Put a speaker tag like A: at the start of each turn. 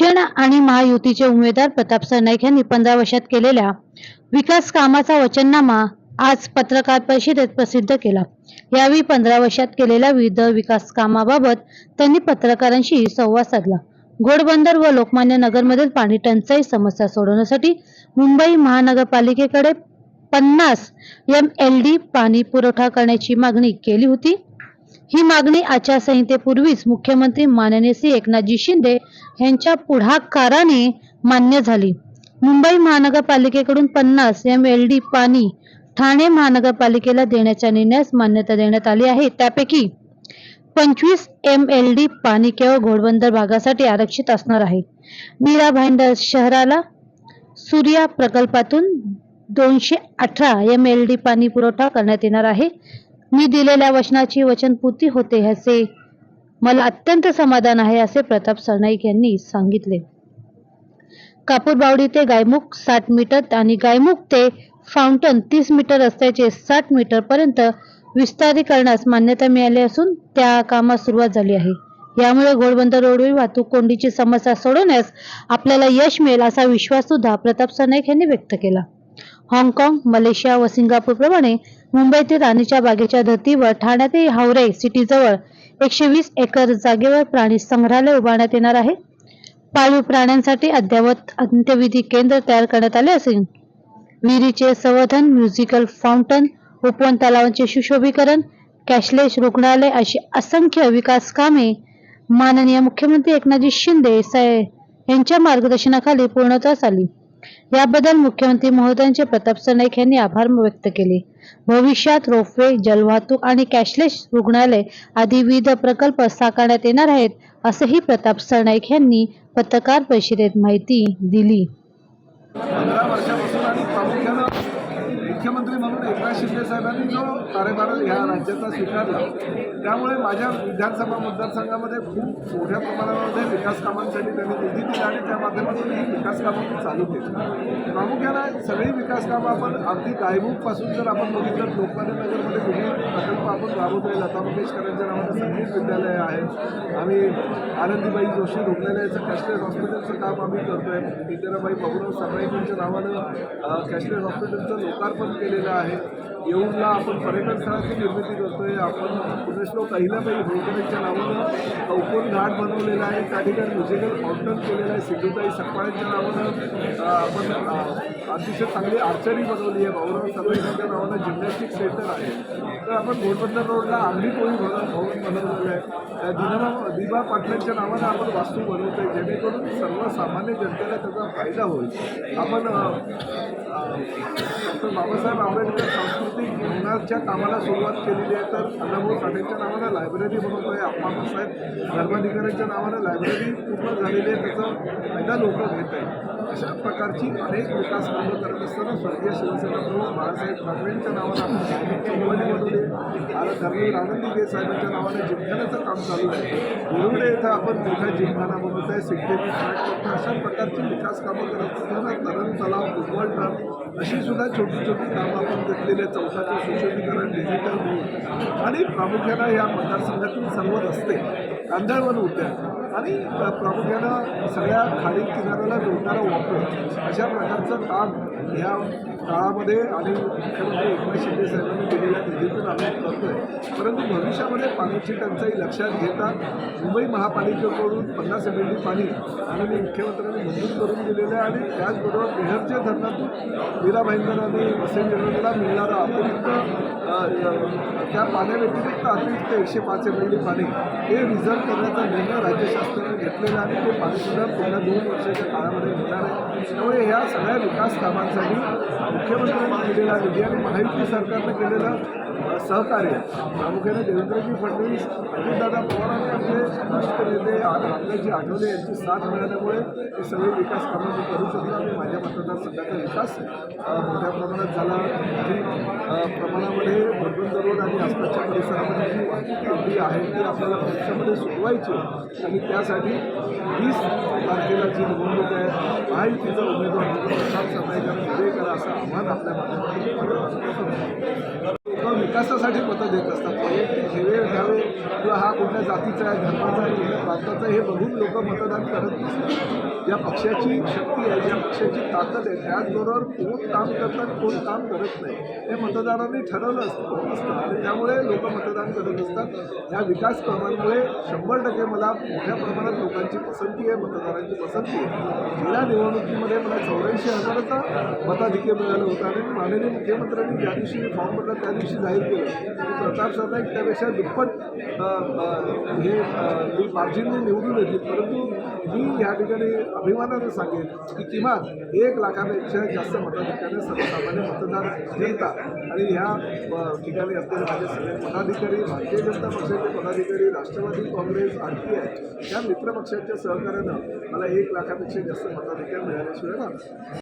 A: शिवसेना आणि महायुतीचे उमेदवार प्रताप सरनाईक यांनी पंधरा वर्षात केलेल्या विकास कामाचा वचननामा आज पत्रकार परिषदेत प्रसिद्ध केला. यावेळी पंधरा वर्षात केलेल्या विविध विकास कामाबाबत त्यांनी पत्रकारांशी संवाद साधला. घोडबंदर व लोकमान्य नगरमधील पाणी टंचाई समस्या सोडवण्यासाठी मुंबई महानगरपालिकेकडे पन्नास एम एल डी पाणी पुरवठा करण्याची मागणी केली होती. ही मागणी आचारसंहितेपूर्वीच मुख्यमंत्री माननीय श्री एकनाथजी शिंदे यांच्या पुढाकाराने मान्य झाली. मुंबई महानगरपालिकेकडून पन्नास एम एल डी पाणी ठाणे महानगरपालिकेला देण्याच्या निर्णयास मान्यता देण्यात आली आहे. त्यापैकी पंचवीस एम एल डी पाणी केवळ घोडबंदर भागासाठी आरक्षित असणार आहे. मीरा भाईंडर शहराला सूर्या प्रकल्पातून दोनशे अठरा एम एल डी पाणी पुरवठा करण्यात येणार आहे. मी दिलेल्या वचनाची वचनपूर्ती होते असे मला अत्यंत समाधान आहे असे प्रताप सरनाईक यांनी सांगितले. कापूरबावडी ते गायमुख साठ मीटर आणि गायमुख ते फाउंटन तीस मीटर रस्त्याचे साठ मीटर पर्यंत विस्तारीकरणास मान्यता मिळाली असून त्या कामास सुरुवात झाली आहे. यामुळे घोडबंदर रोडवरील वाहतूक कोंडीची समस्या सोडवण्यास आपल्याला यश मिळेल असा विश्वास सुद्धा प्रताप सरनाईक यांनी व्यक्त केला. हाँगकाँग मलेशिया व सिंगापूर प्रमाणे मुंबईतील राणीच्या बागेच्या धर्तीवर ठाण्यातील हावरे सिटीजवळ एकशे वीस एकर जागेवर प्राणी संग्रहालय उभारण्यात येणार आहे. पाळीव प्राण्यांसाठी अद्ययावत अंत्यविधी केंद्र तयार करण्यात आले असून विहिरीचे संवर्धन म्युझिकल फाउंटन उपवन तलावांचे सुशोभीकरण कॅशलेस रुग्णालय अशी असंख्य विकास कामे माननीय मुख्यमंत्री एकनाथजी शिंदे यांच्या मार्गदर्शनाखाली पूर्णत्वास आली. याबद्दल मुख्यमंत्री महोदयांचे प्रताप सरनाईक यांनी आभार व्यक्त केले. भविष्यात रोपवे जलवाहतूक आणि कॅशलेस रुग्णालय आदी विविध प्रकल्प साकारण्यात येणार आहेत असेही प्रताप सरनाईक यांनी पत्रकार परिषदेत माहिती दिली
B: पंधरा वर्षापासून आणि प्रामुख्यानं मुख्यमंत्री म्हणून एकनाथ शिंदे साहेबांनी जो कार्यभार ह्या राज्याचा स्वीकारला त्यामुळे माझ्या विधानसभा मतदारसंघामध्ये खूप मोठ्या प्रमाणामध्ये विकास कामांसाठी त्यांनी निधी दिला आणि त्या माध्यमातून ही विकास कामं चालू केली. प्रामुख्यानं सगळी विकास कामं आपण अगदी गायमुखपासून जर आपण बघितलं लोकमान्य नगरमध्ये विविध प्रकल्प आपण राबवतोय लता मंगेशकरांच्या नावाचं संगीत विद्यालय आहे. आम्ही आनंदीबाई जोशी रुग्णालयाचं कॅशलेस हॉस्पिटलचं काम आम्ही करतोय. इंदिराबाई बाबूराव सरनाईक नावानं कॅशलेस हॉस्पिटलचं लोकार्पण केलेलं आहे. येऊनला आपण पर्यटन स्थळाची निर्मिती करतोय. आपण पुण्यश्लोक अहिल्याबाई होळकरांच्या नावानं चौकोन घाट बनवलेला आहे. त्या ठिकाणी म्युझिकल फाउंटन केलेलं आहे. सिद्धुताई सकपाळ्यांच्या नावानं आपण अतिशय चांगली आर्चरी बनवली आहे. भाऊराव सरनाईक नावानं जिम्नॅस्टिक सेंटर आहे. तर आपण घोटबंदर रोडला आम्ही कोळी भवन भवन बनवलेलं आहे. अ, दिबा पाटलांच्या नावानं आपण वास्तू बनवतोय. जेणेकरून सर्वसामान्य जनतेला त्याचा फायदा होईल. आपण तर बाबासाहेब आंबेडकर सांस्कृतिक जीवनाच्या कामाला सुरुवात केलेली आहे. तर अण्णाभाऊ साठेंच्या नावानं लायब्ररी बनवतोय अप्पासाहेब धर्माधिकाऱ्यांच्या नावानं लायब्ररी पूर्ण झालेली आहे फायदा लोक घेत आहेत अशा प्रकारची अनेक विकास कामं करत असताना स्वर्गीय शिवसेना प्रमुख बाळासाहेब ठाकरेंच्या नावानं आपण धार्मिक धर्मवीर आनंदी देसाहेबांच्या नावाने जिमखान्याचं काम चालू आहे. गुरुडे इथं आपण मोठा जिमखाना बनवत आहे सिद्धेवी अशा प्रकारची विकास कामं करत असताना तरण तलाव फुटबॉल टर्फ अशी सुद्धा छोटी छोटी कामं आपण घेतलेली आहेत. चौथाचं सुशोभीकरण डिजिटल बोर्ड आणि प्रामुख्यानं या मतदारसंघातील सर्व रस्ते कांदळवन उद्यान आणि प्रामुख्यानं सगळ्या खाडी किनाऱ्याला जोडणारा वापर अशा प्रकारचं काम ह्या काळामध्ये आणि मुख्यमंत्री एकनाथ शिंदे साहेबांनी दिलेल्या निधीतून आम्ही करतोय. परंतु भविष्यामध्ये पाण्याची टंचाई लक्षात घेता मुंबई महापालिकेकडून पन्नास एम एल डी पाणी माननीय मुख्यमंत्र्यांनी मंजूर करून दिलेलं आहे आणि त्याचबरोबर बिहारच्या धरणातून मीरा भाईंदर आणि वसई जनतेला मिळणारा अतिरिक्त त्या पाण्याव्यतिरिक्त अतिरिक्त एकशे पाच एम एल डी पाणी हे रिझर्व करण्याचा निर्णय राज्य शासनाने घेतलेला आहे. आणि ते पाणीसुद्धा पुढल्या दोन वर्षाच्या काळामध्ये मिळणार आहे. त्यामुळे ह्या सगळ्या विकास कामांसाठी मुख्यमंत्र्यांनी केलेला निधी आणि महायुती सरकारनं केलेलं सहकार्य. प्रामुख्याने देवेंद्रजी फडणवीस अजितदादा पवार आणि आपले राष्ट्रनेते रामदासजी आठवले यांची साथ मिळाल्यामुळे हे सगळे विकास कामं मी करू शकलो आणि माझ्या मतदारसंघाचा विकास मोठ्या प्रमाणात झाला. अधिक प्रमाणामध्ये भरबंद रोड आणि आसपासच्या परिसरामध्ये जी वाहतूक आहे ती आपल्याला भविष्यामध्ये सुटवायची आणि त्यासाठी वीस तारखेला जी निवडणूक आहे महायुतीचा उमेदवार प्रशांत सरनाईकांना विजय करा असं आव्हान आपल्या माध्यमातून. विकासासाठी मतं देत असतात. वैयक्तिक हेवे घ्यावे किंवा हा कुठल्या जातीचा आहे धर्माचा आहे कुठल्या प्रांताचा आहे हे बघून लोक मतदान करत नसतात. ज्या पक्षाची शक्ती आहे ज्या पक्षाची ताकद आहे त्याचबरोबर कोण काम करतात कोण काम करत नाही हे मतदारांनी ठरवलं असतं असतं. आणि त्यामुळे लोक मतदान करत असतात. या विकास कामांमुळे शंभर टक्के मला मोठ्या प्रमाणात लोकांची पसंती आहे मतदारांची पसंती आहे. गेल्या निवडणुकीमध्ये मला चौऱ्याऐंशी हजाराचा मताधिक्य मिळालं होतं. आणि माननीय मुख्यमंत्र्यांनी ज्या दिवशी मी फॉर्म भरला त्या दिवशी जाहीर प्रताप सरनाईक त्यापेक्षा दुप्पट हे मी मार्जिनने निवडून येतील परंतु मी या ठिकाणी अभिमानाने सांगेन की किमान एक लाखापेक्षा जास्त मताधिक्याने सर्वसामान्य मतदार जनता आणि ह्या ठिकाणी असलेले माझे सगळे पदाधिकारी भारतीय जनता पक्षाचे पदाधिकारी Rashtrawadi Congress R P I या मित्रपक्षांच्या सहकार्यानं मला एक लाखापेक्षा जास्त मताधिकार मिळाल्याशिवाय राहणार